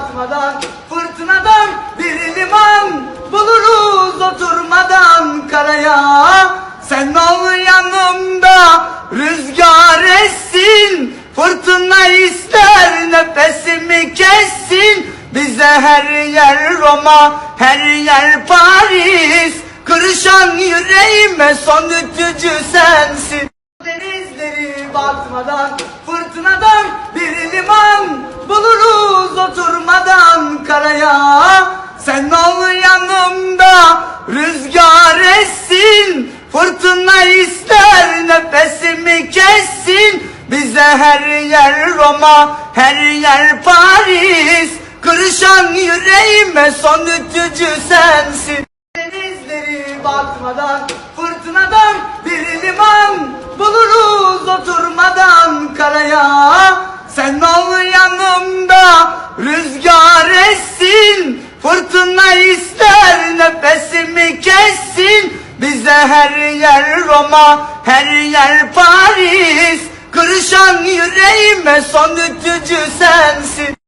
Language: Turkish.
batmadan Fırtınadan bir liman Buluruz oturmadan karaya. Sen ol yanımda rüzgar essin Fırtına ister nefesimi kessin. Bize her yer Roma, her yer Paris Kırışan yüreğime son ütücü sensin. Denizleri batmadan, fırtınadan Fırtına ister nefesimi kessin. Bize her yer Roma, her yer Paris. Kırışan yüreğime son ütücü sensin. Denizleri batmadan, fırtınadan bir liman Buluruz oturmadan karaya Sen ol yanımda, rüzgar essin. Fırtına ister nefesimi kessin Bize her yer Roma, her yer Paris. Kırışan yüreğime son ütücü sensin